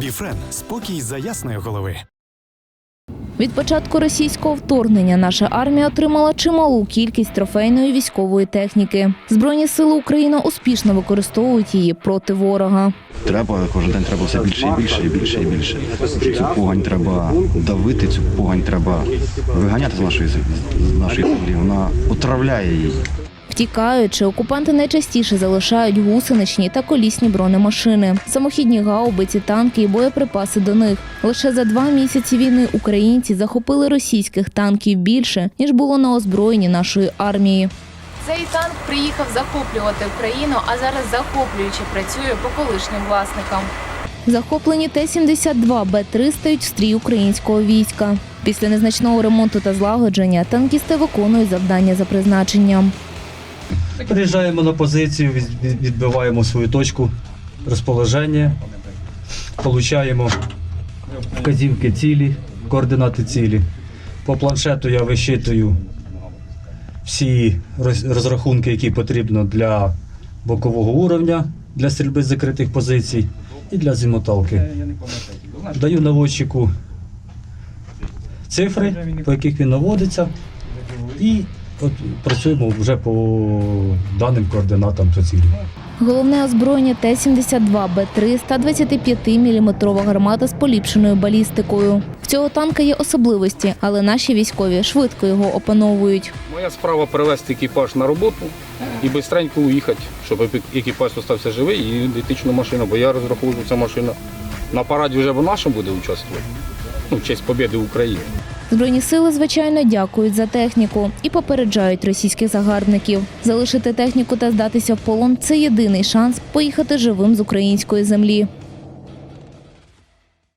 Біфрен спокій за ясної голови. Від початку російського вторгнення наша армія отримала чималу кількість трофейної військової техніки. Збройні сили України успішно використовують її проти ворога. Треба кожен день треба все більше і більше і більше і більше. Цю погань треба давити, цю погань треба виганяти з нашої з нашої землі. Вона отравляє її. Втікаючи, окупанти найчастіше залишають гусеничні та колісні бронемашини, самохідні гаубиці, танки і боєприпаси до них. Лише за два місяці війни українці захопили російських танків більше ніж було на озброєнні нашої армії. Цей танк приїхав захоплювати Україну, а зараз захоплюючи працює по колишнім власникам. Захоплені Т-72Б3 стають в стрій українського війська. Після незначного ремонту та злагодження танкісти виконують завдання за призначенням. Приїжджаємо на позицію, від- від- відбиваємо свою точку розположення, получаємо вказівки цілі, координати цілі. По планшету я вищитую всі розрахунки, які потрібно для бокового уровня, для стрільби з закритих позицій і для зімоталки. Даю наводчику цифри, по яких він наводиться, і от працюємо вже по даним координатам по цілі. Головне озброєння Т-72Б3 125-мм гармата з поліпшеною балістикою. В цього танка є особливості, але наші військові швидко його опановують. Моя справа привезти екіпаж на роботу і швидко уїхати, щоб екіпаж залишився живий і ідентичну машину, бо я розраховую, що ця машина на параді вже вона ще буде участвувати. Ну, в честь побіди України. Збройні сили, звичайно, дякують за техніку і попереджають російських загарбників. Залишити техніку та здатися в полон це єдиний шанс поїхати живим з української землі.